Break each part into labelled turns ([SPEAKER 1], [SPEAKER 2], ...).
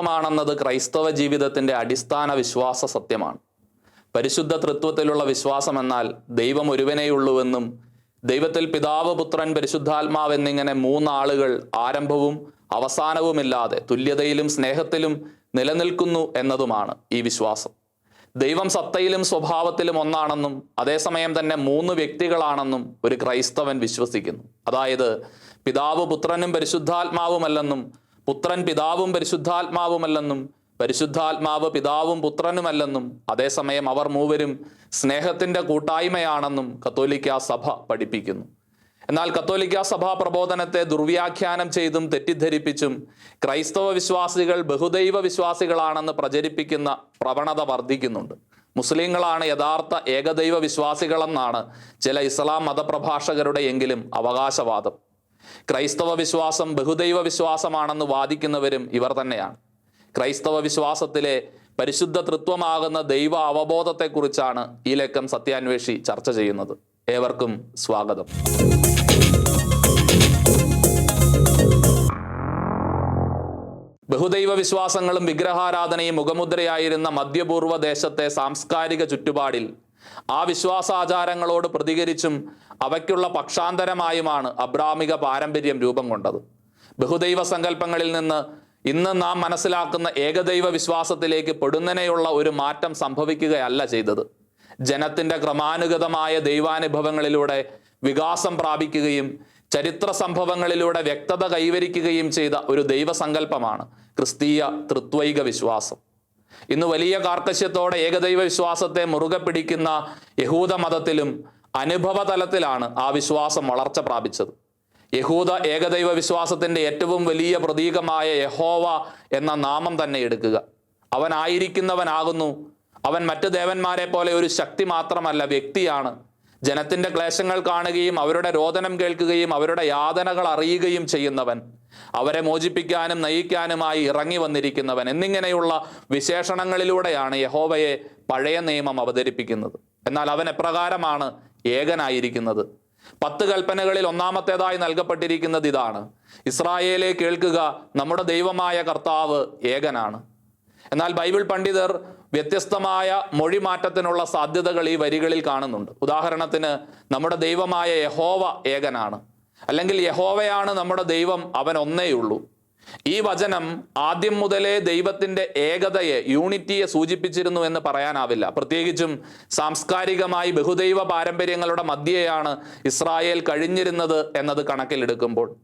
[SPEAKER 1] ദൈവം തൃത്വമാണെന്നത് ക്രൈസ്തവ ജീവിതത്തിന്റെ അടിസ്ഥാന വിശ്വാസ സത്യമാണ്. പരിശുദ്ധ തൃത്വത്തിലുള്ള വിശ്വാസം എന്നാൽ ദൈവം ഒരുവനേയുള്ളൂവെന്നും ദൈവത്തിൽ പിതാവ് പുത്രൻ പരിശുദ്ധാത്മാവ് എന്നിങ്ങനെ മൂന്നാളുകൾ ആരംഭവും അവസാനവുമില്ലാതെ തുല്യതയിലും സ്നേഹത്തിലും നിലനിൽക്കുന്നു എന്നതുമാണ് ഈ വിശ്വാസം. ദൈവം സത്തയിലും സ്വഭാവത്തിലും ഒന്നാണെന്നും അതേസമയം തന്നെ മൂന്ന് വ്യക്തികളാണെന്നും ഒരു ക്രൈസ്തവൻ വിശ്വസിക്കുന്നു. അതായത് പിതാവ് പുത്രനും പരിശുദ്ധാത്മാവുമല്ലെന്നും പുത്രൻ പിതാവും പരിശുദ്ധാത്മാവുമല്ലെന്നും പരിശുദ്ധാത്മാവ് പിതാവും പുത്രനുമല്ലെന്നും അതേസമയം അവർ മൂവരും സ്നേഹത്തിന്റെ കൂട്ടായ്മയാണെന്നും കത്തോലിക്ക സഭ പഠിപ്പിക്കുന്നു. എന്നാൽ കത്തോലിക്ക സഭാ പ്രബോധനത്തെ ദുർവ്യാഖ്യാനം ചെയ്തും തെറ്റിദ്ധരിപ്പിച്ചും ക്രൈസ്തവ വിശ്വാസികൾ ബഹുദൈവ വിശ്വാസികളാണെന്ന് പ്രചരിപ്പിക്കുന്ന പ്രവണത വർദ്ധിക്കുന്നുണ്ട്. മുസ്ലിങ്ങളാണ് യഥാർത്ഥ ഏകദൈവ വിശ്വാസികളെന്നാണ് ചില ഇസ്ലാം മതപ്രഭാഷകരുടെ എങ്കിലും അവകാശവാദം. ക്രൈസ്തവ വിശ്വാസം ബഹുദൈവ വിശ്വാസമാണെന്ന് വാദിക്കുന്നവരും ഇവർ തന്നെയാണ്. ക്രൈസ്തവ വിശ്വാസത്തിലെ പരിശുദ്ധ തൃത്വമാകുന്ന ദൈവ അവബോധത്തെക്കുറിച്ചാണ് ഈ ലക്കം സത്യാന്വേഷി ചർച്ച ചെയ്യുന്നത്. ഏവർക്കും സ്വാഗതം. ബഹുദൈവ വിശ്വാസങ്ങളും വിഗ്രഹാരാധനയും മുഖമുദ്രയായിരുന്ന മധ്യപൂർവ ദേശത്തെ സാംസ്കാരിക ചുറ്റുപാടിൽ ആ വിശ്വാസാചാരങ്ങളോട് പ്രതികരിച്ചും അവയ്ക്കുള്ള പക്ഷാന്തരമായുമാണ് അബ്രാഹ്മിക പാരമ്പര്യം രൂപം കൊണ്ടത്. ബഹുദൈവ സങ്കല്പങ്ങളിൽ നിന്ന് ഇന്ന് നാം മനസ്സിലാക്കുന്ന ഏകദൈവ വിശ്വാസത്തിലേക്ക് പെടുന്നനെയുള്ള ഒരു മാറ്റം സംഭവിക്കുകയല്ല ചെയ്തത്. ജനത്തിന്റെ ക്രമാനുഗതമായ ദൈവാനുഭവങ്ങളിലൂടെ വികാസം പ്രാപിക്കുകയും ചരിത്ര സംഭവങ്ങളിലൂടെ വ്യക്തത കൈവരിക്കുകയും ചെയ്ത ഒരു ദൈവസങ്കല്പമാണ് ക്രിസ്തീയ തൃത്വൈക വിശ്വാസം. ഇന്ന് വലിയ കാർക്കശ്യത്തോടെ ഏകദൈവ വിശ്വാസത്തെ മുറുകെ പിടിക്കുന്ന യഹൂദ മതത്തിലും അനുഭവ തലത്തിലാണ് ആ വിശ്വാസം വളർച്ച പ്രാപിച്ചത്. യഹൂദ ഏകദൈവ വിശ്വാസത്തിന്റെ ഏറ്റവും വലിയ പ്രതീകമായ യഹോവ എന്ന നാമം തന്നെ എടുക്കുക. അവനായിരിക്കുന്നവനാകുന്നു അവൻ മറ്റ് ദേവന്മാരെ പോലെ ഒരു ശക്തി മാത്രമല്ല വ്യക്തിയാണ്. ജനത്തിന്റെ ക്ലേശങ്ങൾ കാണുകയും അവരുടെ രോദനം കേൾക്കുകയും അവരുടെ യാതനകൾ അറിയുകയും ചെയ്യുന്നവൻ. അവരെ മോചിപ്പിക്കാനും നയിക്കാനുമായി ഇറങ്ങി വന്നിരിക്കുന്നവൻ. എന്നിങ്ങനെയുള്ള വിശേഷണങ്ങളിലൂടെയാണ് യഹോവയെ പഴയ നിയമം അവതരിപ്പിക്കുന്നത്. എന്നാൽ അവൻ എപ്രകാരമാണ് ഏകനായിരിക്കുന്നത്? പത്ത് കൽപ്പനകളിൽ ഒന്നാമത്തേതായി നൽകപ്പെട്ടിരിക്കുന്നത് ഇതാണ്. ഇസ്രായേലെ കേൾക്കുക നമ്മുടെ ദൈവമായ കർത്താവ് ഏകനാണ്. എന്നാൽ ബൈബിൾ പണ്ഡിതർ വ്യത്യസ്തമായ മൊഴിമാറ്റത്തിനുള്ള സാധ്യതകൾ ഈ വരികളിൽ കാണുന്നുണ്ട്. ഉദാഹരണത്തിന് നമ്മുടെ ദൈവമായ യഹോവ ഏകനാണ്. അല്ലെങ്കിൽ യഹോവയാണ് നമ്മുടെ ദൈവം അവൻ ഒന്നേയുള്ളൂ ഈ വചനം ആദ്യം മുതലേ ദൈവത്തിന്റെ ഏകതയെ യൂണിറ്റിയെ സൂചിപ്പിച്ചിരുന്നു എന്ന് പറയാനാവില്ല. പ്രത്യേകിച്ചും സാംസ്കാരികമായി ബഹുദൈവ പാരമ്പര്യങ്ങളുടെ മധ്യയാണ് ഇസ്രായേൽ കഴിഞ്ഞിരുന്നത് എന്നത് കണക്കിലെടുക്കുമ്പോൾ.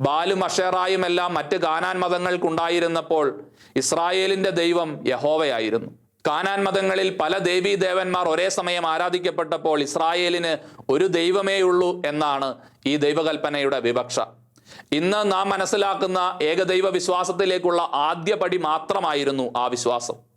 [SPEAKER 1] ബാലും അഷേറായും എല്ലാം മറ്റ് കാനാൻ മതങ്ങൾക്കുണ്ടായിരുന്നപ്പോൾ ഇസ്രായേലിന്റെ ദൈവം യഹോവയായിരുന്നു. കാനാൻ മതങ്ങളിൽ പല ദേവീ ദേവന്മാർ ഒരേ സമയം ആരാധിക്കപ്പെട്ടപ്പോൾ ഇസ്രായേലിന് ഒരു ദൈവമേ ഉള്ളൂ എന്നാണ് ഈ ദൈവകൽപ്പനയുടെ വിവക്ഷ. ഇന്ന് നാം മനസ്സിലാക്കുന്ന ഏകദൈവ വിശ്വാസത്തിലേക്കുള്ള ആദ്യപടി മാത്രമായിരുന്നു ആ വിശ്വാസം.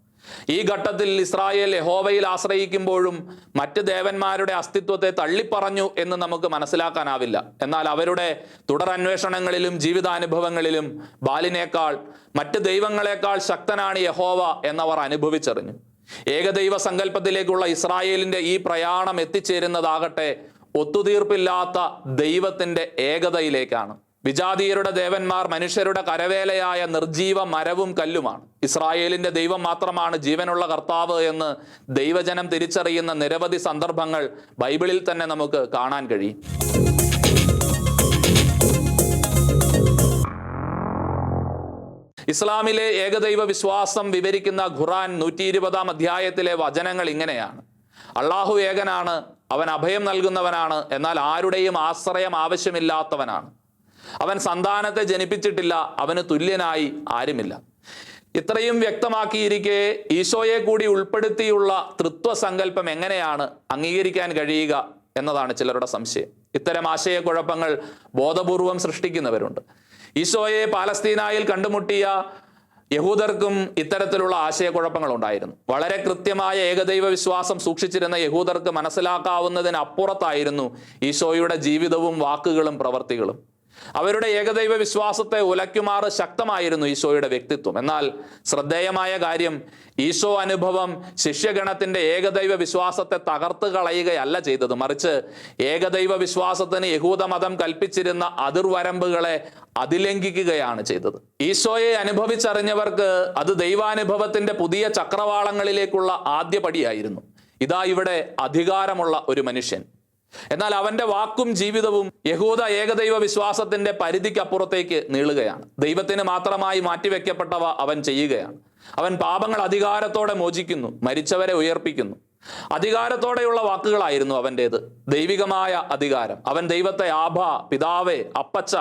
[SPEAKER 1] ഈ ഘട്ടത്തിൽ ഇസ്രായേൽ യഹോവയിൽ ആശ്രയിക്കുമ്പോഴും മറ്റ് ദേവന്മാരുടെ അസ്തിത്വത്തെ തള്ളിപ്പറഞ്ഞു എന്ന് നമുക്ക് മനസ്സിലാക്കാനാവില്ല. എന്നാൽ അവരുടെ തുടരന്വേഷണങ്ങളിലും ജീവിതാനുഭവങ്ങളിലും ബാലിനേക്കാൾ മറ്റ് ദൈവങ്ങളെക്കാൾ ശക്തനാണ് യഹോവ എന്നവർ അനുഭവിച്ചറിഞ്ഞു. ഏകദൈവ സങ്കല്പത്തിലേക്കുള്ള ഇസ്രായേലിന്റെ ഈ പ്രയാണം എത്തിച്ചേരുന്നതാകട്ടെ ഒത്തുതീർപ്പില്ലാത്ത ദൈവത്തിന്റെ ഏകതയിലേക്കാണ്. വിജാതീയരുടെ ദേവന്മാർ മനുഷ്യരുടെ കരവേലയായ നിർജീവ മരവും കല്ലുമാണ്. ഇസ്രായേലിന്റെ ദൈവം മാത്രമാണ് ജീവനുള്ള കർത്താവ് എന്ന് ദൈവജനം തിരിച്ചറിയുന്ന നിരവധി സന്ദർഭങ്ങൾ ബൈബിളിൽ തന്നെ നമുക്ക് കാണാൻ കഴിയും. ഇസ്ലാമിലെ ഏകദൈവ വിശ്വാസം വിവരിക്കുന്ന ഖുറാൻ നൂറ്റി ഇരുപതാം അധ്യായത്തിലെ വചനങ്ങൾ ഇങ്ങനെയാണ്. അള്ളാഹു ഏകനാണ് അവൻ അഭയം നൽകുന്നവനാണ് എന്നാൽ ആരുടെയും ആശ്രയം ആവശ്യമില്ലാത്തവനാണ്. അവൻ സന്താനത്തെ ജനിപ്പിച്ചിട്ടില്ല അവന് തുല്യനായി ആരുമില്ല. ഇത്രയും വ്യക്തമാക്കിയിരിക്കെ ഈശോയെ കൂടി ഉൾപ്പെടുത്തിയുള്ള തൃത്വ സങ്കല്പം എങ്ങനെയാണ് അംഗീകരിക്കാൻ കഴിയുക എന്നതാണ് ചിലരുടെ സംശയം. ഇത്തരം ആശയക്കുഴപ്പങ്ങൾ ബോധപൂർവം സൃഷ്ടിക്കുന്നവരുണ്ട്. ഈശോയെ പാലസ്തീനായിൽ കണ്ടുമുട്ടിയ യഹൂദർക്കും ഇത്തരത്തിലുള്ള ആശയക്കുഴപ്പങ്ങൾ ഉണ്ടായിരുന്നു. വളരെ കൃത്യമായ ഏകദൈവ വിശ്വാസം സൂക്ഷിച്ചിരുന്ന യഹൂദർക്ക് മനസ്സിലാക്കാവുന്നതിനപ്പുറത്തായിരുന്നു ഈശോയുടെ ജീവിതവും വാക്കുകളും പ്രവർത്തികളും. അവരുടെ ഏകദൈവ വിശ്വാസത്തെ ഉലയ്ക്കുമാറ് ശക്തമായിരുന്നു ഈശോയുടെ വ്യക്തിത്വം. എന്നാൽ ശ്രദ്ധേയമായ കാര്യം ഈശോ അനുഭവം ശിഷ്യഗണത്തിന്റെ ഏകദൈവ വിശ്വാസത്തെ തകർത്ത് കളയുകയല്ല ചെയ്തത്. മറിച്ച് ഏകദൈവ വിശ്വാസത്തിന് യഹൂദമതം കൽപ്പിച്ചിരുന്ന അതിർവരമ്പുകളെ അതിലംഘിക്കുകയാണ് ചെയ്തത്. ഈശോയെ അനുഭവിച്ചറിഞ്ഞവർക്ക് അത് ദൈവാനുഭവത്തിന്റെ പുതിയ ചക്രവാളങ്ങളിലേക്കുള്ള ആദ്യപടിയായിരുന്നു. ഇതാ ഇവിടെ അധികാരമുള്ള ഒരു മനുഷ്യൻ. എന്നാൽ അവന്റെ വാക്കും ജീവിതവും യഹൂദ ഏകദൈവ വിശ്വാസത്തിന്റെ പരിധിക്കപ്പുറത്തേക്ക് നീളുകയാണ്. ദൈവത്തിന് മാത്രമായി മാറ്റിവെക്കപ്പെട്ടവ അവൻ ചെയ്യുകയാണ്. അവൻ പാപങ്ങൾ അധികാരത്തോടെ മോചിക്കുന്നു മരിച്ചവരെ ഉയർപ്പിക്കുന്നു. അധികാരത്തോടെയുള്ള വാക്കുകളായിരുന്നു അവന്റേത് ദൈവികമായ അധികാരം. അവൻ ദൈവത്തെ ആഭ പിതാവേ അപ്പച്ച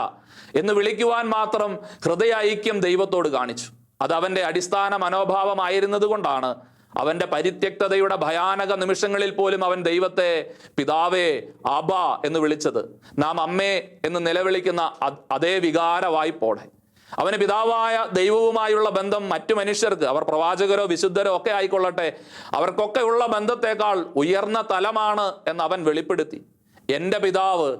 [SPEAKER 1] എന്ന് വിളിക്കുവാൻ മാത്രം ഹൃദയ ഐക്യം ദൈവത്തോട് കാണിച്ചു. അത് അവന്റെ അടിസ്ഥാന മനോഭാവമായിരുന്നത് കൊണ്ടാണ് അവന്റെ പരിത്യക്തതയുടെ ഭയാനക നിമിഷങ്ങളിൽ പോലും അവൻ ദൈവത്തെ പിതാവേ അബ എന്ന് വിളിച്ചത്. നാം അമ്മേ എന്ന് നിലവിളിക്കുന്ന അതേ വികാര വായ്പോടെ അവന് പിതാവായ ദൈവവുമായുള്ള ബന്ധം മറ്റു മനുഷ്യർക്ക് അവർ പ്രവാചകരോ വിശുദ്ധരോ ഒക്കെ ആയിക്കൊള്ളട്ടെ. അവർക്കൊക്കെ ഉള്ള ബന്ധത്തെക്കാൾ ഉയർന്ന തലമാണ് എന്ന് അവൻ വെളിപ്പെടുത്തി. എന്റെ പിതാവ്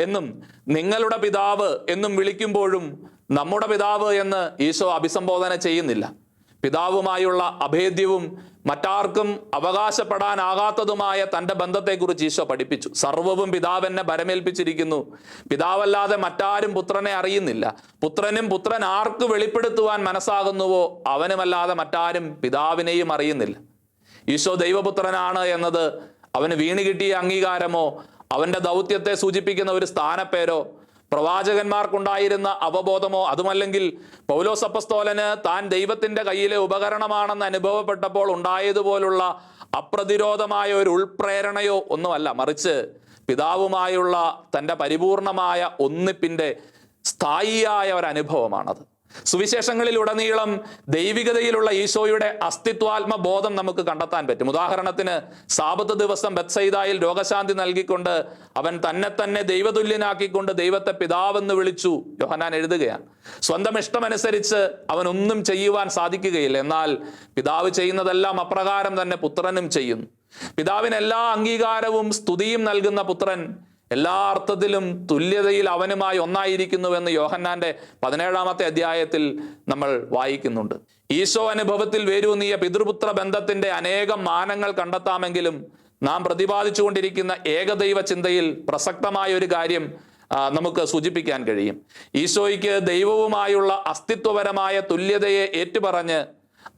[SPEAKER 1] എന്നും നിങ്ങളുടെ പിതാവ് എന്നും വിളിക്കുമ്പോഴും നമ്മുടെ പിതാവ് എന്ന് ഈശോ അഭിസംബോധന ചെയ്യുന്നില്ല. പിതാവുമായുള്ള അഭേദ്യവും മറ്റാർക്കും അവകാശപ്പെടാനാകാത്തതുമായ തന്റെ ബന്ധത്തെക്കുറിച്ച് ഈശോ പഠിപ്പിച്ചു. സർവവും പിതാവെന്നെ ഭരമേൽപ്പിച്ചിരിക്കുന്നു. പിതാവല്ലാതെ മറ്റാരും പുത്രനെ അറിയുന്നില്ല. പുത്രനും പുത്രൻ ആർക്ക് വെളിപ്പെടുത്തുവാൻ മനസ്സാകുന്നുവോ അവനുമല്ലാതെ മറ്റാരും പിതാവിനെയും അറിയുന്നില്ല. ഈശോ ദൈവപുത്രനാണ് എന്നത് അവന് വീണ് കിട്ടിയ അംഗീകാരമോ അവന്റെ ദൗത്യത്തെ സൂചിപ്പിക്കുന്ന ഒരു സ്ഥാനപ്പേരോ പ്രവാചകന്മാർക്കുണ്ടായിരുന്ന അവബോധമോ അതുമല്ലെങ്കിൽ പൗലോസപ്പസ്തോലന് താൻ ദൈവത്തിന്റെ കയ്യിലെ ഉപകരണമാണെന്ന് അനുഭവപ്പെട്ടപ്പോൾ ഉണ്ടായതുപോലുള്ള അപ്രതിരോധമായ ഒരു ഉൾപ്രേരണയോ ഒന്നുമല്ല. മറിച്ച് പിതാവുമായുള്ള തന്റെ പരിപൂർണമായ ഒന്നിപ്പിന്റെ സ്ഥായിയായ ഒരനുഭവമാണത് സുവിശേഷങ്ങളിലുടനീളം ദൈവികതയിലുള്ള ഈശോയുടെ അസ്തിത്വാത്മ ബോധം നമുക്ക് കണ്ടെത്താൻ പറ്റും. ഉദാഹരണത്തിന് സാപത്ത് ദിവസം ബത്സൈദായിൽ രോഗശാന്തി നൽകിക്കൊണ്ട് അവൻ തന്നെ തന്നെ ദൈവതുല്യനാക്കിക്കൊണ്ട് ദൈവത്തെ പിതാവെന്ന് വിളിച്ചു യോഹനാൻ എഴുതുകയാണ്. സ്വന്തം ഇഷ്ടമനുസരിച്ച് അവൻ ഒന്നും ചെയ്യുവാൻ സാധിക്കുകയില്ല. എന്നാൽ പിതാവ് ചെയ്യുന്നതെല്ലാം അപ്രകാരം തന്നെ പുത്രനും ചെയ്യുന്നു. പിതാവിന് എല്ലാ അംഗീകാരവും സ്തുതിയും നൽകുന്ന പുത്രൻ എല്ലാ അർത്ഥത്തിലും തുല്യതയിൽ അവനുമായി ഒന്നായിരിക്കുന്നുവെന്ന് യോഹന്നാന്റെ പതിനേഴാമത്തെ അധ്യായത്തിൽ നമ്മൾ വായിക്കുന്നുണ്ട്. ഈശോ അനുഭവത്തിൽ വേരൂന്നിയ പിതൃപുത്ര ബന്ധത്തിന്റെ അനേകം മാനങ്ങൾ കണ്ടെത്താമെങ്കിലും നാം പ്രതിപാദിച്ചുകൊണ്ടിരിക്കുന്ന ഏകദൈവ ചിന്തയിൽ പ്രസക്തമായ ഒരു കാര്യം നമുക്ക് സൂചിപ്പിക്കാൻ കഴിയും. ഈശോയ്ക്ക് ദൈവവുമായുള്ള അസ്തിത്വപരമായ തുല്യതയെ ഏറ്റുപറഞ്ഞ്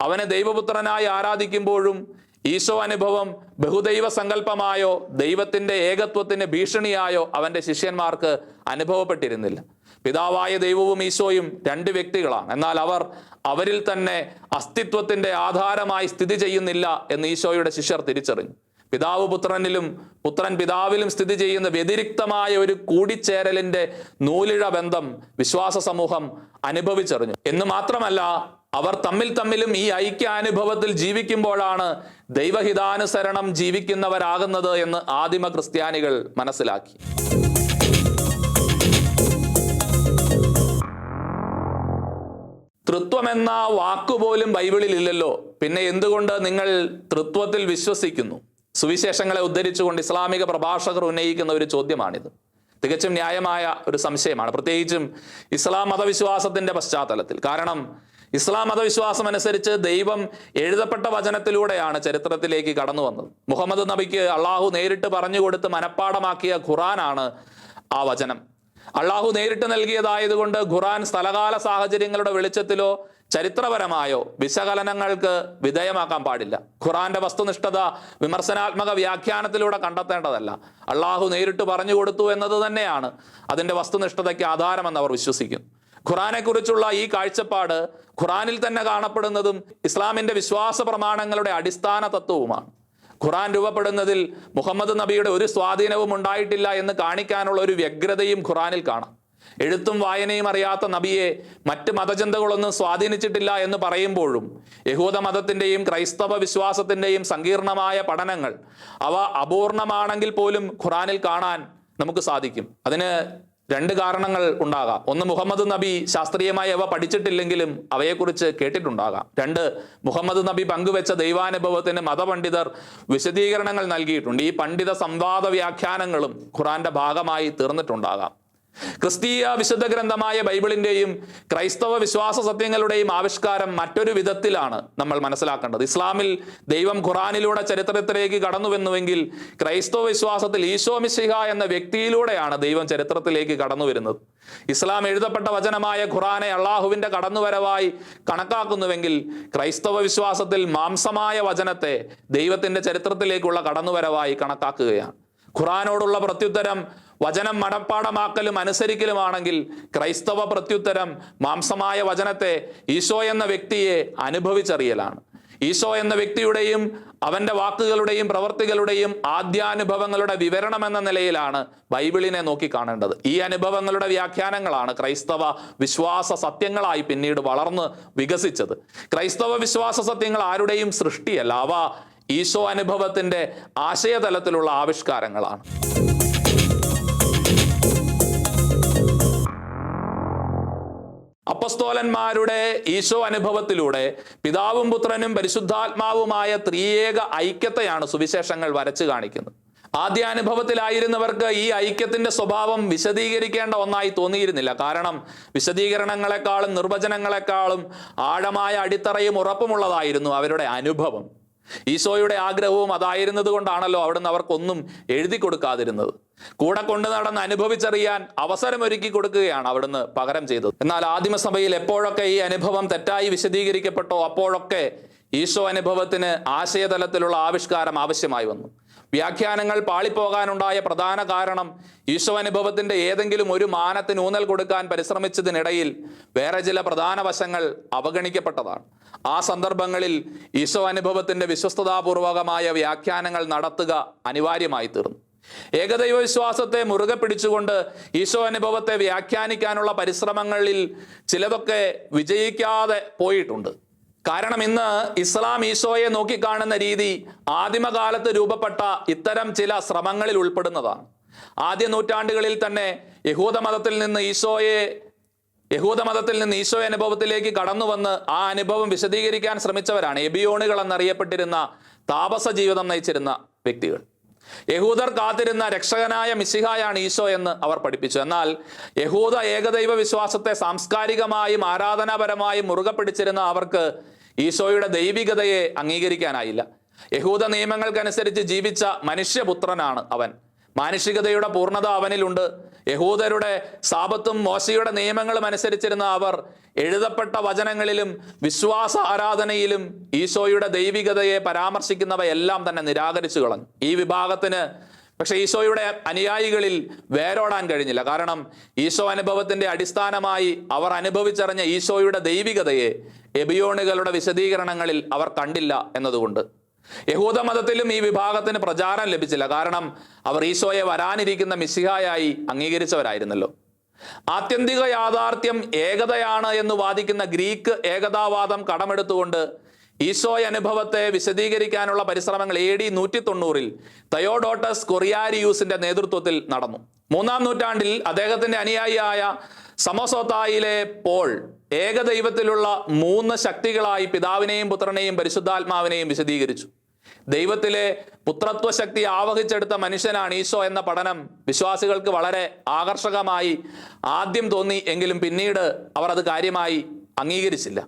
[SPEAKER 1] അവനെ ദൈവപുത്രനായി ആരാധിക്കുമ്പോഴും ഈശോ അനുഭവം ബഹുദൈവ സങ്കല്പമായോ ദൈവത്തിന്റെ ഏകത്വത്തിന് ഭീഷണിയായോ അവന്റെ ശിഷ്യന്മാർക്ക് അനുഭവപ്പെട്ടിരുന്നില്ല. പിതാവായ ദൈവവും ഈശോയും രണ്ട് വ്യക്തികളാണ്. എന്നാൽ അവർ അവരിൽ തന്നെ അസ്തിത്വത്തിന്റെ ആധാരമായി സ്ഥിതി ചെയ്യുന്നില്ല എന്ന് ഈശോയുടെ ശിഷ്യർ തിരിച്ചറിഞ്ഞു. പിതാവ് പുത്രനിലും പുത്രൻ പിതാവിലും സ്ഥിതി ചെയ്യുന്ന വ്യതിരിക്തമായ ഒരു കൂടിച്ചേരലിന്റെ നൂലിഴ ബന്ധം വിശ്വാസ സമൂഹം അനുഭവിച്ചറിഞ്ഞു. എന്ന് മാത്രമല്ല അവർ തമ്മിൽ തമ്മിലും ഈ ഐക്യാനുഭവത്തിൽ ജീവിക്കുമ്പോഴാണ് ദൈവഹിതാനുസരണം ജീവിക്കുന്നവരാകുന്നത് എന്ന് ആദിമ ക്രിസ്ത്യാനികൾ മനസ്സിലാക്കി. തൃത്വം എന്ന വാക്കുപോലും ബൈബിളിൽ ഇല്ലല്ലോ പിന്നെ എന്തുകൊണ്ട് നിങ്ങൾ തൃത്വത്തിൽ വിശ്വസിക്കുന്നു? സുവിശേഷങ്ങളെ ഉദ്ധരിച്ചുകൊണ്ട് ഇസ്ലാമിക പ്രഭാഷകർ ഉന്നയിക്കുന്ന ഒരു ചോദ്യമാണിത്. തികച്ചും ന്യായമായ ഒരു സംശയമാണ്. പ്രത്യേകിച്ചും ഇസ്ലാം മതവിശ്വാസത്തിന്റെ പശ്ചാത്തലത്തിൽ. കാരണം ഇസ്ലാം മതവിശ്വാസം അനുസരിച്ച് ദൈവം എഴുതപ്പെട്ട വചനത്തിലൂടെയാണ് ചരിത്രത്തിലേക്ക് കടന്നു വന്നത്. മുഹമ്മദ് നബിക്ക് അള്ളാഹു നേരിട്ട് പറഞ്ഞു കൊടുത്ത് മനഃപ്പാടമാക്കിയ ഖുറാനാണ് ആ വചനം. അള്ളാഹു നേരിട്ട് നൽകിയതായതുകൊണ്ട് ഖുറാൻ സ്ഥലകാല സാഹചര്യങ്ങളുടെ വെളിച്ചത്തിലോ ചരിത്രപരമായോ വിശകലനങ്ങൾക്ക് വിധേയമാക്കാൻ പാടില്ല. ഖുറാന്റെ വസ്തുനിഷ്ഠത വിമർശനാത്മക വ്യാഖ്യാനത്തിലൂടെ കണ്ടെത്തേണ്ടതല്ല. അള്ളാഹു നേരിട്ട് പറഞ്ഞു കൊടുത്തു എന്നത് തന്നെയാണ് അതിന്റെ വസ്തുനിഷ്ഠതയ്ക്ക് ആധാരമെന്ന് അവർ വിശ്വസിക്കുന്നു. ഖുറാനെ കുറിച്ചുള്ള ഈ കാഴ്ചപ്പാട് ഖുറാനിൽ തന്നെ കാണപ്പെടുന്നതും ഇസ്ലാമിന്റെ വിശ്വാസ പ്രമാണങ്ങളുടെ അടിസ്ഥാന തത്വവുമാണ്. ഖുറാൻ രൂപപ്പെടുന്നതിൽ മുഹമ്മദ് നബിയുടെ ഒരു സ്വാധീനവും ഉണ്ടായിട്ടില്ല എന്ന് കാണിക്കാനുള്ള ഒരു വ്യഗ്രതയും ഖുറാനിൽ കാണാം. എഴുത്തും വായനയും അറിയാത്ത നബിയെ മറ്റ് മതചിന്തകളൊന്നും സ്വാധീനിച്ചിട്ടില്ല എന്ന് പറയുമ്പോഴും യഹൂദ മതത്തിന്റെയും ക്രൈസ്തവ വിശ്വാസത്തിന്റെയും സങ്കീർണമായ പഠനങ്ങൾ അവ അപൂർണമാണെങ്കിൽ പോലും ഖുറാനിൽ കാണാൻ നമുക്ക് സാധിക്കും. അതിന് രണ്ട് കാരണങ്ങൾ ഉണ്ടാകാം. ഒന്ന് മുഹമ്മദ് നബി ശാസ്ത്രീയമായി അവ പഠിച്ചിട്ടില്ലെങ്കിലും അവയെക്കുറിച്ച് കേട്ടിട്ടുണ്ടാകാം. രണ്ട് മുഹമ്മദ് നബി പങ്കുവെച്ച ദൈവാനുഭവത്തിന് മതപണ്ഡിതർ വിശദീകരണങ്ങൾ നൽകിയിട്ടുണ്ട്. ഈ പണ്ഡിത സംവാദ വ്യാഖ്യാനങ്ങളും ഖുറാന്റെ ഭാഗമായി തീർന്നിട്ടുണ്ടാകാം. ക്രിസ്തീയ വിശുദ്ധ ഗ്രന്ഥമായ ബൈബിളിന്റെയും ക്രൈസ്തവ വിശ്വാസ സത്യങ്ങളുടെയും ആവിഷ്കാരം മറ്റൊരു വിധത്തിലാണ് നമ്മൾ മനസ്സിലാക്കേണ്ടത്. ഇസ്ലാമിൽ ദൈവം ഖുറാനിലൂടെ ചരിത്രത്തിലേക്ക് കടന്നുവെന്നുവെങ്കിൽ ക്രൈസ്തവ വിശ്വാസത്തിൽ ഈശോ മിശിഹ എന്ന വ്യക്തിയിലൂടെയാണ് ദൈവം ചരിത്രത്തിലേക്ക് കടന്നു വരുന്നത് ഇസ്ലാം എഴുതപ്പെട്ട വചനമായ ഖുറാനെ അള്ളാഹുവിന്റെ കടന്നുവരവായി കണക്കാക്കുന്നുവെങ്കിൽ ക്രൈസ്തവ വിശ്വാസത്തിൽ മാംസമായ വചനത്തെ ദൈവത്തിന്റെ ചരിത്രത്തിലേക്കുള്ള കടന്നുവരവായി കണക്കാക്കുകയാണ്. ഖുറാനോടുള്ള പ്രത്യുത്തരം വചനം മടപ്പാടമാക്കലും അനുസരിക്കലുമാണെങ്കിൽ ക്രൈസ്തവ പ്രത്യുത്തരം മാംസമായ വചനത്തെ ഈശോ എന്ന വ്യക്തിയെ അനുഭവിച്ചറിയലാണ്. ഈശോ എന്ന വ്യക്തിയുടെയും അവന്റെ വാക്കുകളുടെയും പ്രവർത്തികളുടെയും ആദ്യാനുഭവങ്ങളുടെ വിവരണം എന്ന നിലയിലാണ് ബൈബിളിനെ നോക്കി കാണേണ്ടത്. ഈ അനുഭവങ്ങളുടെ വ്യാഖ്യാനങ്ങളാണ് ക്രൈസ്തവ വിശ്വാസ സത്യങ്ങളായി പിന്നീട് വളർന്ന് വികസിച്ചത്. ക്രൈസ്തവ വിശ്വാസ സത്യങ്ങൾ ആരുടെയും സൃഷ്ടിയല്ല. അവ ഈശോ അനുഭവത്തിന്റെ ആശയതലത്തിലുള്ള ആവിഷ്കാരങ്ങളാണ്. അപ്പസ്തോലന്മാരുടെ ഈശോ അനുഭവത്തിലൂടെ പിതാവും പുത്രനും പരിശുദ്ധാത്മാവുമായ ത്രിയേക ഐക്യത്തെയാണ് സുവിശേഷങ്ങൾ വരച്ചു കാണിക്കുന്നത്. ആദ്യ അനുഭവത്തിലായിരുന്നവർക്ക് ഈ ഐക്യത്തിന്റെ സ്വഭാവം വിശദീകരിക്കേണ്ട ഒന്നായി തോന്നിയിരുന്നില്ല. കാരണം വിശദീകരണങ്ങളെക്കാളും നിർവചനങ്ങളെക്കാളും ആഴമായ അടിത്തറയും ഉറപ്പുമുള്ളതായിരുന്നു അവരുടെ അനുഭവം. ഈശോയുടെ ആഗ്രഹവും അതായിരുന്നത് കൊണ്ടാണല്ലോ അവിടുന്ന് അവർക്കൊന്നും എഴുതി കൊടുക്കാതിരുന്നത്. കൂടെ കൊണ്ടു നടന്ന് അനുഭവിച്ചറിയാൻ അവസരമൊരുക്കി കൊടുക്കുകയാണ് അവിടുന്ന് പകരം ചെയ്തത്. എന്നാൽ ആദിമസഭയിൽ എപ്പോഴൊക്കെ ഈ അനുഭവം തെറ്റായി വിശദീകരിക്കപ്പെട്ടോ അപ്പോഴൊക്കെ ഈശോ അനുഭവത്തിന് ആശയതലത്തിലുള്ള ആവിഷ്കാരം ആവശ്യമായി വന്നു. വ്യാഖ്യാനങ്ങൾ പാളിപ്പോകാനുണ്ടായ പ്രധാന കാരണം ഈശോ അനുഭവത്തിന്റെ ഏതെങ്കിലും ഒരു മാനത്തിന് ഊന്നൽ കൊടുക്കാൻ പരിശ്രമിച്ചതിനിടയിൽ വേറെ ചില പ്രധാന വശങ്ങൾ അവഗണിക്കപ്പെട്ടതാണ്. ആ സന്ദർഭങ്ങളിൽ ഈശോ അനുഭവത്തിന്റെ വിശ്വസ്തതാപൂർവകമായ വ്യാഖ്യാനങ്ങൾ നടത്തുക അനിവാര്യമായി തീർന്നു ഏകദൈവ വിശ്വാസത്തെ മുറുകെ പിടിച്ചുകൊണ്ട് ഈശോ അനുഭവത്തെ വ്യാഖ്യാനിക്കാനുള്ള പരിശ്രമങ്ങളിൽ ചിലതൊക്കെ വിജയിക്കാതെ പോയിട്ടുണ്ട്. കാരണം ഇന്ന് ഇസ്ലാം ഈശോയെ നോക്കിക്കാണുന്ന രീതി ആദിമകാലത്ത് രൂപപ്പെട്ട ഇത്തരം ചില ശ്രമങ്ങളിൽ ഉൾപ്പെടുന്നതാണ്. ആദ്യ നൂറ്റാണ്ടുകളിൽ തന്നെ യഹൂദ മതത്തിൽ നിന്ന് ഈശോയെ യഹൂദ മതത്തിൽ നിന്ന് ഈശോ അനുഭവത്തിലേക്ക് കടന്നു വന്ന് ആ അനുഭവം വിശദീകരിക്കാൻ ശ്രമിച്ചവരാണ് എബിയോണുകൾ എന്നറിയപ്പെട്ടിരുന്ന താപസ ജീവിതം നയിച്ചിരുന്ന വ്യക്തികൾ. യഹൂദർ കാത്തിരുന്ന രക്ഷകനായ മിസിഹായാണ് ഈശോ എന്ന് അവർ പഠിപ്പിച്ചു. എന്നാൽ യഹൂദ ഏകദൈവ വിശ്വാസത്തെ സാംസ്കാരികമായും ആരാധനാപരമായും മുറുകെ പിടിച്ചിരുന്ന അവർക്ക് ഈശോയുടെ ദൈവികതയെ അംഗീകരിക്കാനായില്ല. യഹൂദ നിയമങ്ങൾക്കനുസരിച്ച് ജീവിച്ച മനുഷ്യപുത്രനാണ് അവൻ. മാനുഷികതയുടെ പൂർണത അവനിലുണ്ട്. യഹൂദരുടെ സാപത്തും മോശയുടെ നിയമങ്ങളും അനുസരിച്ചിരുന്ന അവർ എഴുതപ്പെട്ട വചനങ്ങളിലും വിശ്വാസ ആരാധനയിലും ഈശോയുടെ ദൈവികതയെ പരാമർശിക്കുന്നവയെല്ലാം തന്നെ നിരാകരിച്ചു കളഞ്ഞു ഈ വിഭാഗത്തിന് പക്ഷെ ഈശോയുടെ അനുയായികളിൽ വേരോടാൻ കഴിഞ്ഞില്ല. കാരണം ഈശോ അനുഭവത്തിന്റെ അടിസ്ഥാനമായി അവർ അനുഭവിച്ചറിഞ്ഞ ഈശോയുടെ ദൈവികതയെ എബിയോണുകളുടെ വിശദീകരണങ്ങളിൽ അവർ കണ്ടില്ല എന്നതുകൊണ്ട്. യഹൂദ മതത്തിലും ഈ വിഭാഗത്തിന് പ്രചാരം ലഭിച്ചില്ല. കാരണം അവർ ഈശോയെ വരാനിരിക്കുന്ന മിശിഹായായി അംഗീകരിച്ചവരായിരുന്നല്ലോ. ആത്യന്തിക യാഥാർത്ഥ്യം ഏകതയാണ് എന്ന് വാദിക്കുന്ന ഗ്രീക്ക് ഏകതാവാദം കടമെടുത്തുകൊണ്ട് ഈശോയ അനുഭവത്തെ വിശദീകരിക്കാനുള്ള പരിശ്രമങ്ങൾ എ ഡി നൂറ്റി തൊണ്ണൂറിൽ തയോഡോട്ടസ് കൊറിയാരിയൂസിന്റെ നേതൃത്വത്തിൽ നടന്നു. മൂന്നാം നൂറ്റാണ്ടിൽ അദ്ദേഹത്തിന്റെ അനുയായിയായ സമസോത്തായിലെ പോൾ ഏകദൈവത്തിലുള്ള മൂന്ന് ശക്തികളായി പിതാവിനെയും പുത്രനെയും പരിശുദ്ധാത്മാവിനെയും വിശദീകരിച്ചു. ദൈവത്തിലെ പുത്രത്വ ശക്തി ആവഹിച്ചെടുത്ത മനുഷ്യനാണ് ഈശോ എന്ന പഠനം വിശ്വാസികൾക്ക് വളരെ ആകർഷകമായി ആദ്യം തോന്നി എങ്കിലും പിന്നീട് അവർ അത് കാര്യമായി അംഗീകരിച്ചില്ല.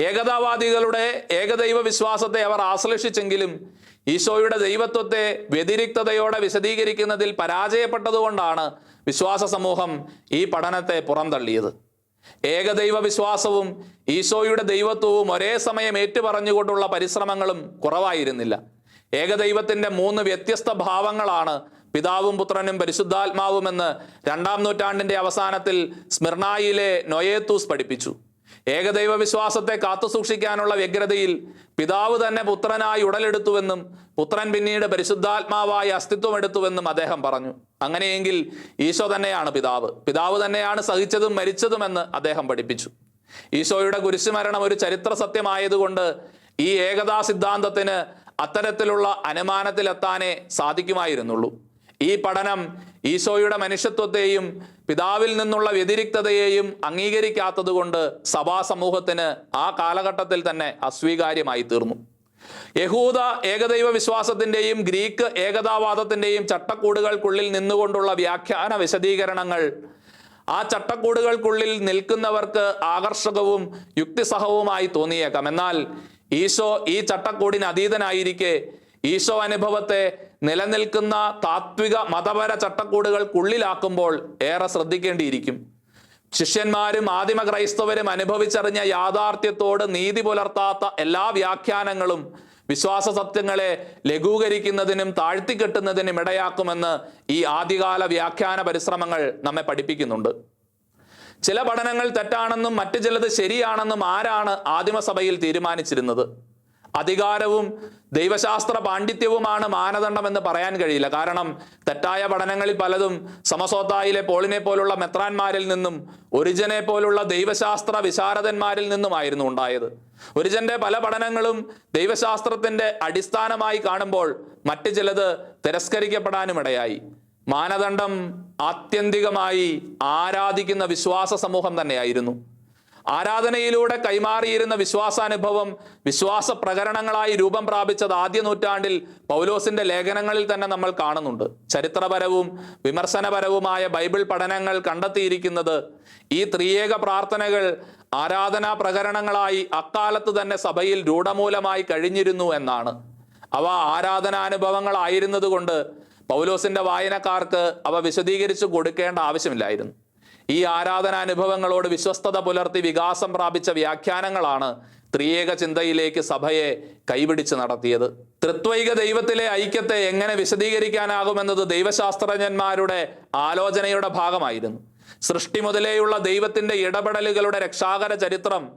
[SPEAKER 1] ഏകതാവാദികളുടെ ഏകദൈവ വിശ്വാസത്തെ അവർ ആശ്ലേഷിച്ചെങ്കിലും ഈശോയുടെ ദൈവത്വത്തെ വ്യതിരിക്തതയോടെ വിശദീകരിക്കുന്നതിൽ പരാജയപ്പെട്ടതുകൊണ്ടാണ് വിശ്വാസ സമൂഹം ഈ പഠനത്തെ പുറന്തള്ളിയത്. ഏകദൈവ വിശ്വാസവും ഈശോയുടെ ദൈവത്വവും ഒരേ സമയം ഏറ്റുപറഞ്ഞുകൊണ്ടുള്ള പരിശ്രമങ്ങളും കുറവായിരുന്നില്ല. ഏകദൈവത്തിന്റെ മൂന്ന് വ്യത്യസ്ത ഭാവങ്ങളാണ് പിതാവും പുത്രനും പരിശുദ്ധാത്മാവുമെന്ന് രണ്ടാം നൂറ്റാണ്ടിന്റെ അവസാനത്തിൽ സ്മിർണായിലെ നൊയേത്തൂസ് പഠിപ്പിച്ചു. ഏകദൈവ വിശ്വാസത്തെ കാത്തുസൂക്ഷിക്കാനുള്ള വ്യഗ്രതയിൽ പിതാവ് തന്നെ പുത്രനായി ഉടലെടുത്തുവെന്നും പുത്രൻ പിന്നീട് പരിശുദ്ധാത്മാവായി അസ്തിത്വമെടുത്തുവെന്നും അദ്ദേഹം പറഞ്ഞു. അങ്ങനെയെങ്കിൽ ഈശോ തന്നെയാണ് പിതാവ്. പിതാവ് തന്നെയാണ് സഹിച്ചതും മരിച്ചതുമെന്ന് അദ്ദേഹം പഠിപ്പിച്ചു. ഈശോയുടെ കുരിശുമരണം ഒരു ചരിത്ര സത്യമായതുകൊണ്ട് ഈ ഏകതാ സിദ്ധാന്തത്തിന് അത്തരത്തിലുള്ള അനുമാനത്തിലെത്താനേ സാധിക്കുമായിരുന്നുള്ളൂ. ഈ പഠനം ഈശോയുടെ മനുഷ്യത്വത്തെയും പിതാവിൽ നിന്നുള്ള വ്യതിരിക്തതയെയും അംഗീകരിക്കാത്തതുകൊണ്ട് സഭാ സമൂഹത്തിന് ആ കാലഘട്ടത്തിൽ തന്നെ അസ്വീകാര്യമായി തീർന്നു. യഹൂദ ഏകദൈവ വിശ്വാസത്തിന്റെയും ഗ്രീക്ക് ഏകതാവാദത്തിന്റെയും ചട്ടക്കൂടുകൾക്കുള്ളിൽ നിന്നുകൊണ്ടുള്ള വ്യാഖ്യാന വിശദീകരണങ്ങൾ ആ ചട്ടക്കൂടുകൾക്കുള്ളിൽ നിൽക്കുന്നവർക്ക് ആകർഷകവും യുക്തിസഹവുമായി തോന്നിയേക്കാം. എന്നാൽ ഈശോ ഈ ചട്ടക്കൂടിന് അതീതനായിരിക്കെ ഈശോ അനുഭവത്തെ നിലനിൽക്കുന്ന താത്വിക മതപര ചട്ടക്കൂടുകൾക്കുള്ളിലാക്കുമ്പോൾ ഏറെ ശ്രദ്ധിക്കേണ്ടിയിരിക്കും. ശിഷ്യന്മാരും ആദിമ ക്രൈസ്തവരും അനുഭവിച്ചറിഞ്ഞ യാഥാർത്ഥ്യത്തോട് നീതി പുലർത്താത്ത എല്ലാ വ്യാഖ്യാനങ്ങളും വിശ്വാസ സത്യങ്ങളെ ലഘൂകരിക്കുന്നതിനും താഴ്ത്തിക്കെട്ടുന്നതിനും ഇടയാക്കുമെന്ന് ഈ ആദ്യകാല വ്യാഖ്യാന പരിശ്രമങ്ങൾ നമ്മെ പഠിപ്പിക്കുന്നുണ്ട്. ചില പഠനങ്ങൾ തെറ്റാണെന്നും മറ്റു ചിലത് ശരിയാണെന്നും ആരാണ് ആദിമസഭയിൽ തീരുമാനിച്ചിരുന്നത്? അധികാരവും ദൈവശാസ്ത്ര പാണ്ഡിത്യവുമാണ് മാനദണ്ഡമെന്ന് പറയാൻ കഴിയില്ല. കാരണം തെറ്റായ പഠനങ്ങളിൽ പലതും സമസോത്തായിലെ പോളിനെ പോലുള്ള മെത്രാന്മാരിൽ നിന്നും ഒരിജനെ പോലുള്ള ദൈവശാസ്ത്ര വിശാരദന്മാരിൽ നിന്നുമായിരുന്നു ഉണ്ടായത്. ഒരിജന്റെ പല പഠനങ്ങളും ദൈവശാസ്ത്രത്തിന്റെ അടിസ്ഥാനമായി കാണുമ്പോൾ മറ്റു ചിലത് തിരസ്കരിക്കപ്പെടാനും ഇടയായി മാനദണ്ഡം ആത്യന്തികമായി ആരാധിക്കുന്ന വിശ്വാസ സമൂഹം തന്നെയായിരുന്നു. ആരാധനയിലൂടെ കൈമാറിയിരുന്ന വിശ്വാസാനുഭവം വിശ്വാസ പ്രകരണങ്ങളായി രൂപം പ്രാപിച്ചത് ആദ്യ നൂറ്റാണ്ടിൽ പൗലോസിന്റെ ലേഖനങ്ങളിൽ തന്നെ നമ്മൾ കാണുന്നുണ്ട്. ചരിത്രപരവും വിമർശനപരവുമായ ബൈബിൾ പഠനങ്ങൾ കണ്ടെത്തിയിരിക്കുന്നത് ഈ ത്രിയേക പ്രാർത്ഥനകൾ ആരാധനാ പ്രകരണങ്ങളായി അക്കാലത്ത് തന്നെ സഭയിൽ രൂഢമൂലമായി കഴിഞ്ഞിരുന്നു എന്നാണ്. അവ ആരാധനാനുഭവങ്ങളായിരുന്നതുകൊണ്ട് പൗലോസിന്റെ വായനക്കാർക്ക് അവ വിശദീകരിച്ചു കൊടുക്കേണ്ട ആവശ്യമില്ലായിരുന്നു. ഈ ആരാധനാനുഭവങ്ങളോട് വിശ്വസ്തത പുലർത്തി വികാസം പ്രാപിച്ച വ്യാഖ്യാനങ്ങളാണ് ത്രിയേക ചിന്തയിലേക്ക് സഭയെ കൈപിടിച്ച് നടത്തിയത്. തൃത്വൈക ദൈവത്തിലെ ഐക്യത്തെ എങ്ങനെ വിശദീകരിക്കാനാകുമെന്നത് ദൈവശാസ്ത്രജ്ഞന്മാരുടെ ആലോചനയുടെ ഭാഗമായിരുന്നു. സൃഷ്ടി മുതലേയുള്ള ദൈവത്തിന്റെ ഇടപെടലുകളുടെ രക്ഷാകര ചരിത്രം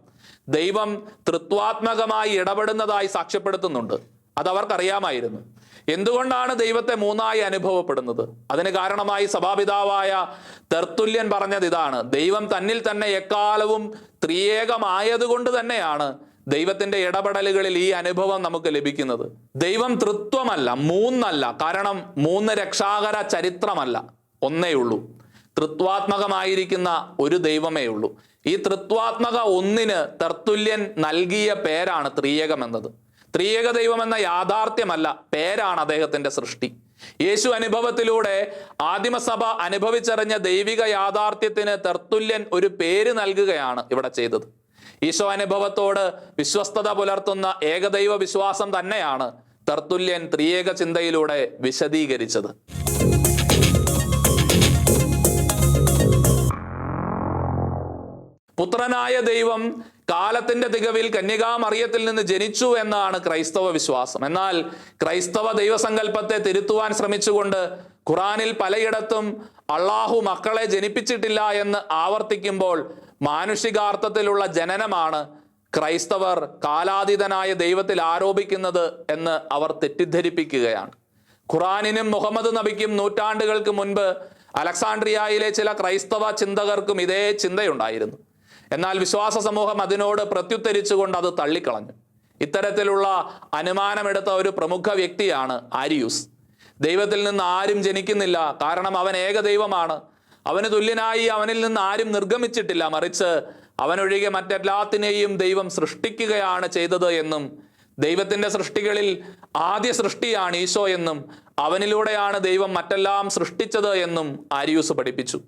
[SPEAKER 1] ദൈവം തൃത്വാത്മകമായി ഇടപെടുന്നതായി സാക്ഷ്യപ്പെടുത്തുന്നുണ്ട്. അതവർക്കറിയാമായിരുന്നു. എന്തുകൊണ്ടാണ് ദൈവത്തെ മൂന്നായി അനുഭവപ്പെടുന്നത്? അതിന് കാരണമായി സഭാപിതാവായ തെർത്തുല്യൻ പറഞ്ഞത് ഇതാണ്. ദൈവം തന്നിൽ തന്നെ എക്കാലവും ത്രിയേകമായതുകൊണ്ട് തന്നെയാണ് ദൈവത്തിന്റെ ഇടപെടലുകളിൽ ഈ അനുഭവം നമുക്ക് ലഭിക്കുന്നത്. ദൈവം തൃത്വമല്ല മൂന്നല്ല. കാരണം മൂന്ന് രക്ഷാകര ചരിത്രമല്ല. ഒന്നേ ഉള്ളൂ. തൃത്വാത്മകമായിരിക്കുന്ന ഒരു ദൈവമേ ഉള്ളൂ. ഈ തൃത്വാത്മക ഒന്നിന് തർത്തുല്യൻ നൽകിയ പേരാണ് ത്രിയേകം എന്നത്. ത്രിയേക എന്ന യാഥാർത്ഥ്യമല്ല പേരാണ് അദ്ദേഹത്തിന്റെ സൃഷ്ടി. യേശു അനുഭവത്തിലൂടെ ആദിമസഭ അനുഭവിച്ചറിഞ്ഞ ദൈവിക യാഥാർത്ഥ്യത്തിന് തർത്തുല്യൻ ഒരു പേര് നൽകുകയാണ് ഇവിടെ ചെയ്തത്. ഈശോ അനുഭവത്തോട് വിശ്വസ്തത പുലർത്തുന്ന ഏകദൈവ വിശ്വാസം തന്നെയാണ് തർത്തുല്യൻ ത്രിയേക ചിന്തയിലൂടെ വിശദീകരിച്ചത്. പുത്രനായ ദൈവം കാലത്തിന്റെ തികവിൽ കന്യകാമറിയത്തിൽ നിന്ന് ജനിച്ചു എന്നാണ് ക്രൈസ്തവ വിശ്വാസം. എന്നാൽ ക്രൈസ്തവ ദൈവസങ്കല്പത്തെ തിരുത്തുവാൻ ശ്രമിച്ചുകൊണ്ട് ഖുറാനിൽ പലയിടത്തും അള്ളാഹു മക്കളെ ജനിപ്പിച്ചിട്ടില്ല എന്ന് ആവർത്തിക്കുമ്പോൾ മാനുഷികാർത്ഥത്തിലുള്ള ജനനമാണ് ക്രൈസ്തവർ കാലാതീതനായ ദൈവത്തിൽ ആരോപിക്കുന്നത് എന്ന് അവർ തെറ്റിദ്ധരിപ്പിക്കുകയാണ്. ഖുറാനിനും മുഹമ്മദ് നബിക്കും നൂറ്റാണ്ടുകൾക്ക് മുൻപ് അലക്സാണ്ട്രിയയിലെ ചില ക്രൈസ്തവ ചിന്തകർക്കും ഇതേ ചിന്തയുണ്ടായിരുന്നു. എന്നാൽ വിശ്വാസ സമൂഹം അതിനോട് പ്രത്യുത്തരിച്ചുകൊണ്ട് അത് തള്ളിക്കളഞ്ഞു. ഇത്തരത്തിലുള്ള അനുമാനമെടുത്ത ഒരു പ്രമുഖ വ്യക്തിയാണ് ആരിയൂസ്. ദൈവത്തിൽ നിന്ന് ആരും ജനിക്കുന്നില്ല കാരണം അവൻ ഏകദൈവമാണ്. അവന് തുല്യനായി അവനിൽ നിന്ന് ആരും നിർഗമിച്ചിട്ടില്ല മറിച്ച് അവനൊഴികെ മറ്റെല്ലാത്തിനെയും ദൈവം സൃഷ്ടിക്കുകയാണ് ചെയ്തത് എന്നും ദൈവത്തിന്റെ സൃഷ്ടികളിൽ ആദ്യ സൃഷ്ടിയാണ് ഈശോ എന്നും അവനിലൂടെയാണ് ദൈവം മറ്റെല്ലാം സൃഷ്ടിച്ചത് എന്നും ആരിയൂസ് പഠിപ്പിച്ചു.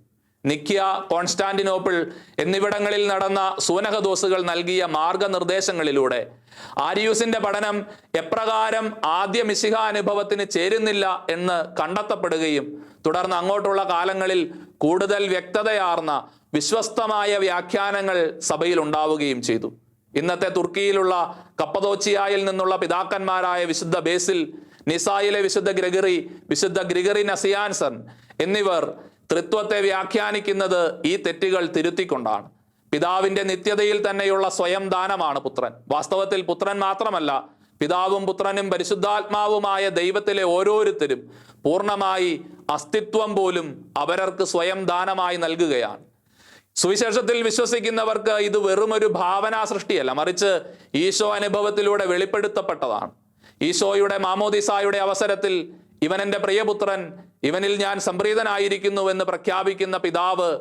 [SPEAKER 1] നിക്യ കോൺസ്റ്റാന്റിനോപ്പിൾ എന്നിവിടങ്ങളിൽ നടന്ന സൂനഹദോസുകൾ നൽകിയ മാർഗനിർദ്ദേശങ്ങളിലൂടെ ആരിയൂസിന്റെ പഠനം എപ്രകാരം ആദ്യ മിശിഹ അനുഭവത്തിന് ചേരുന്നില്ല എന്ന് കണ്ടെത്തപ്പെടുകയും തുടർന്ന് അങ്ങോട്ടുള്ള കാലങ്ങളിൽ കൂടുതൽ വ്യക്തതയാർന്ന വിശ്വസ്തമായ വ്യാഖ്യാനങ്ങൾ സഭയിൽ ഉണ്ടാവുകയും ചെയ്തു. ഇന്നത്തെ തുർക്കിയിലുള്ള കപ്പതോച്ചിയായിൽ നിന്നുള്ള പിതാക്കന്മാരായ വിശുദ്ധ ബേസിൽ നിസായിലെ വിശുദ്ധ ഗ്രഗറി വിശുദ്ധ ഗ്രിഗറി നസിയാൻസൺ എന്നിവർ തൃത്വത്തെ വ്യാഖ്യാനിക്കുന്നത് ഈ തെറ്റുകൾ തിരുത്തിക്കൊണ്ടാണ്. പിതാവിന്റെ നിത്യതയിൽ തന്നെയുള്ള സ്വയം ദാനമാണ് പുത്രൻ. വാസ്തവത്തിൽ പുത്രൻ മാത്രമല്ല പിതാവും പുത്രനും പരിശുദ്ധാത്മാവുമായ ദൈവത്തിലെ ഓരോരുത്തരും പൂർണമായി അസ്തിത്വം പോലും അവരർക്ക് സ്വയം ദാനമായി നൽകുകയാണ്. സുവിശേഷത്തിൽ വിശ്വസിക്കുന്നവർക്ക് ഇത് വെറുമൊരു ഭാവനാ സൃഷ്ടിയല്ല മറിച്ച് ഈശോ അനുഭവത്തിലൂടെ വെളിപ്പെടുത്തപ്പെട്ടതാണ്. ഈശോയുടെ മാമോദിസായുടെ അവസരത്തിൽ ഇവൻ എന്റെ പ്രിയപുത്രൻ ഇവനിൽ ഞാൻ സംപ്രീതനായിരിക്കുന്നു എന്ന് പ്രഖ്യാപിക്കുന്ന പിതാവ്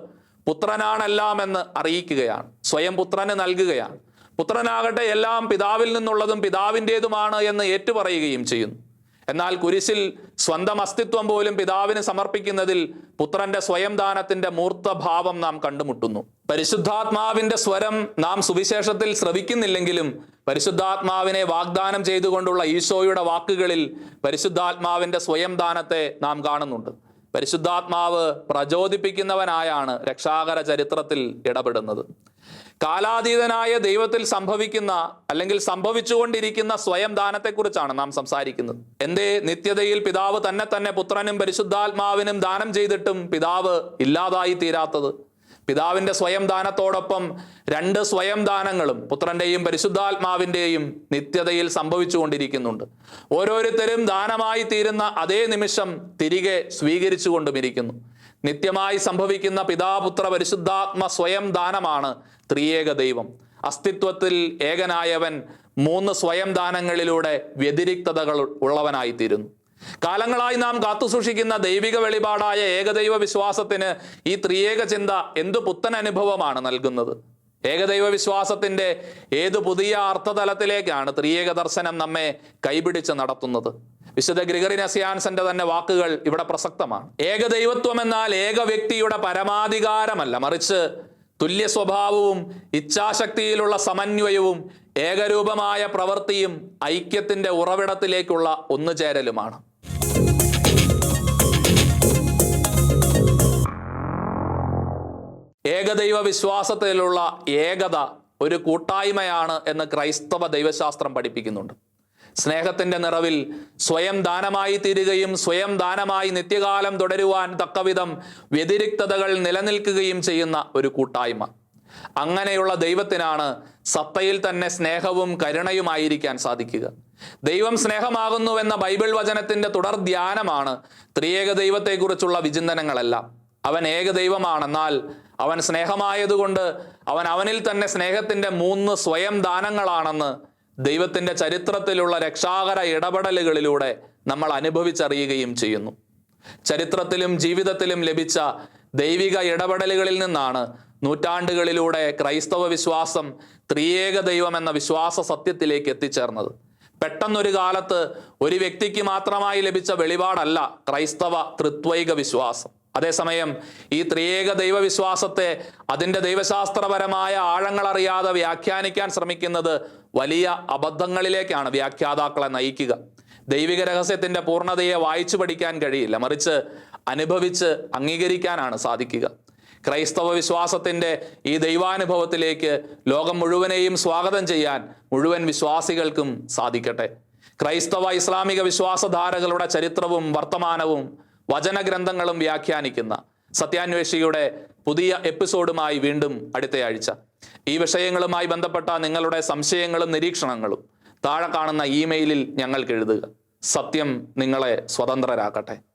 [SPEAKER 1] പുത്രനാണെല്ലാം എന്ന് അറിയിക്കുകയാണ്. സ്വയം പുത്രന് നൽകുകയാണ്. പുത്രനാകട്ടെ എല്ലാം പിതാവിൽ നിന്നുള്ളതും പിതാവിന്റെതുമാണ് എന്ന് ഏറ്റുപറയുകയും ചെയ്യുന്നു. എന്നാൽ കുരിശിൽ സ്വന്തം അസ്തിത്വം പോലും പിതാവിന് സമർപ്പിക്കുന്നതിൽ പുത്രന്റെ സ്വയം ദാനത്തിന്റെ മൂർത്തഭാവം നാം കണ്ടുമുട്ടുന്നു. പരിശുദ്ധാത്മാവിന്റെ സ്വരം നാം സുവിശേഷത്തിൽ ശ്രവിക്കുന്നില്ലെങ്കിലും പരിശുദ്ധാത്മാവിനെ വാഗ്ദാനം ചെയ്തുകൊണ്ടുള്ള ഈശോയുടെ വാക്കുകളിൽ പരിശുദ്ധാത്മാവിന്റെ സ്വയം ദാനത്തെ നാം കാണുന്നുണ്ട്. പരിശുദ്ധാത്മാവ് പ്രചോദിപ്പിക്കുന്നവനായാണ് രക്ഷാകര ചരിത്രത്തിൽ ഇടപെടുന്നത്. കാലാതീതനായ ദൈവത്തിൽ സംഭവിക്കുന്ന അല്ലെങ്കിൽ സംഭവിച്ചുകൊണ്ടിരിക്കുന്ന സ്വയം ദാനത്തെക്കുറിച്ചാണ് നാം സംസാരിക്കുന്നത്. എന്തേ? നിത്യതയിൽ പിതാവ് തന്നെ തന്നെ പുത്രനും പരിശുദ്ധാത്മാവിനും ദാനം ചെയ്തിട്ടും പിതാവ് ഇല്ലാതായി തീരാത്തത്. പിതാവിന്റെ സ്വയം ദാനത്തോടൊപ്പം രണ്ട് സ്വയം ദാനങ്ങളും പുത്രന്റെയും പരിശുദ്ധാത്മാവിന്റെയും നിത്യതയിൽ സംഭവിച്ചുകൊണ്ടിരിക്കുന്നുണ്ട്. ഓരോരുത്തരും ദാനമായി തീരുന്ന അതേ നിമിഷം തിരികെ സ്വീകരിച്ചുകൊണ്ടും ഇരിക്കുന്നു നിത്യമായി സംഭവിക്കുന്ന പിതാപുത്ര പരിശുദ്ധാത്മ സ്വയം ദാനമാണ് ത്രിയേക ദൈവം. അസ്തിത്വത്തിൽ ഏകനായവൻ മൂന്ന് സ്വയം ദാനങ്ങളിലൂടെ വ്യതിരിക്തതകൾ ഉള്ളവനായിത്തീരുന്നു. കാലങ്ങളായി നാം കാത്തുസൂക്ഷിക്കുന്ന ദൈവിക വെളിപാടായ ഏകദൈവ വിശ്വാസത്തിന് ഈ ത്രിയേക ചിന്ത എന്തു പുത്തൻ അനുഭവമാണ് നൽകുന്നത്? ഏകദൈവ വിശ്വാസത്തിന്റെ ഏതു പുതിയ അർത്ഥതലത്തിലേക്കാണ് ത്രിയേക ദർശനം നമ്മെ കൈപിടിച്ച് നടത്തുന്നത്? വിശുദ്ധ ഗ്രിഗറി നസിയാൻസന്റെ തന്നെ വാക്കുകൾ ഇവിടെ പ്രസക്തമാണ്. ഏകദൈവത്വം എന്നാൽ ഏക വ്യക്തിയുടെ പരമാധികാരമല്ല. മറിച്ച് തുല്യ സ്വഭാവവും ഇച്ഛാശക്തിയിലുള്ള സമന്വയവും ഏകരൂപമായ പ്രവൃത്തിയും ഐക്യത്തിന്റെ ഉറവിടത്തിലേക്കുള്ള ഒന്നുചേരലുമാണ് ഏകദൈവ വിശ്വാസത്തിലുള്ള ഏകത ഒരു കൂട്ടായ്മയാണ് എന്ന് ക്രൈസ്തവ ദൈവശാസ്ത്രം പഠിപ്പിക്കുന്നുണ്ട്. സ്നേഹത്തിന്റെ നിറവിൽ സ്വയം ദാനമായി തീരുകയും സ്വയം ദാനമായി നിത്യകാലം തുടരുവാൻ തക്കവിധം വ്യതിരിക്തതകൾ നിലനിൽക്കുകയും ചെയ്യുന്ന ഒരു കൂട്ടായ്മ. അങ്ങനെയുള്ള ദൈവത്തിനാണ് സത്തയിൽ തന്നെ സ്നേഹവും കരുണയുമായിരിക്കാൻ സാധിക്കുക. ദൈവം സ്നേഹമാകുന്നുവെന്ന ബൈബിൾ വചനത്തിന്റെ തുടർ ധ്യാനമാണ് ത്രിയേക ദൈവത്തെക്കുറിച്ചുള്ള വിചിന്തനങ്ങളെല്ലാം. അവൻ ഏക ദൈവമാണെന്നാൽ അവൻ സ്നേഹമായതുകൊണ്ട് അവൻ അവനിൽ തന്നെ സ്നേഹത്തിന്റെ മൂന്ന് സ്വയം ദാനങ്ങളാണെന്ന് ദൈവത്തിന്റെ ചരിത്രത്തിലുള്ള രക്ഷാകര ഇടപെടലുകളിലൂടെ നമ്മൾ അനുഭവിച്ചറിയുകയും ചെയ്യുന്നു. ചരിത്രത്തിലും ജീവിതത്തിലും ലഭിച്ച ദൈവിക ഇടപെടലുകളിൽ നിന്നാണ് നൂറ്റാണ്ടുകളിലൂടെ ക്രൈസ്തവ വിശ്വാസം ത്രിയേക ദൈവം എന്ന വിശ്വാസ സത്യത്തിലേക്ക് എത്തിച്ചേർന്നത്. പെട്ടെന്നൊരു കാലത്ത് ഒരു വ്യക്തിക്ക് മാത്രമായി ലഭിച്ച വെളിപാടല്ല ക്രൈസ്തവ തൃത്വൈക വിശ്വാസം. അതേസമയം ഈ ത്രിയേക ദൈവവിശ്വാസത്തെ അതിന്റെ ദൈവശാസ്ത്രപരമായ ആഴങ്ങൾ അറിയാതെ വ്യാഖ്യാനിക്കാൻ ശ്രമിക്കുന്നത് വലിയ അബദ്ധങ്ങളിലേക്കാണ് വ്യാഖ്യാതാക്കളെ നയിക്കുക. ദൈവിക രഹസ്യത്തിന്റെ പൂർണതയെ വായിച്ചു പഠിക്കാൻ കഴിയില്ല. മറിച്ച് അനുഭവിച്ച് അംഗീകരിക്കാനാണ് സാധിക്കുക. ക്രൈസ്തവ വിശ്വാസത്തിന്റെ ഈ ദൈവാനുഭവത്തിലേക്ക് ലോകം മുഴുവനെയും സ്വാഗതം ചെയ്യാൻ മുഴുവൻ വിശ്വാസികൾക്കും സാധിക്കട്ടെ. ക്രൈസ്തവ ഇസ്ലാമിക വിശ്വാസധാരകളുടെ ചരിത്രവും വർത്തമാനവും വചനഗ്രന്ഥങ്ങളും വ്യാഖ്യാനിക്കുന്ന സത്യാന്വേഷിയുടെ പുതിയ എപ്പിസോഡുമായി വീണ്ടും അടുത്തയാഴ്ച. ഈ വിഷയങ്ങളുമായി ബന്ധപ്പെട്ട നിങ്ങളുടെ സംശയങ്ങളും നിരീക്ഷണങ്ങളും താഴെ കാണുന്ന ഇമെയിലിൽ ഞങ്ങൾക്ക് എഴുതുക. സത്യം നിങ്ങളെ സ്വതന്ത്രരാക്കട്ടെ.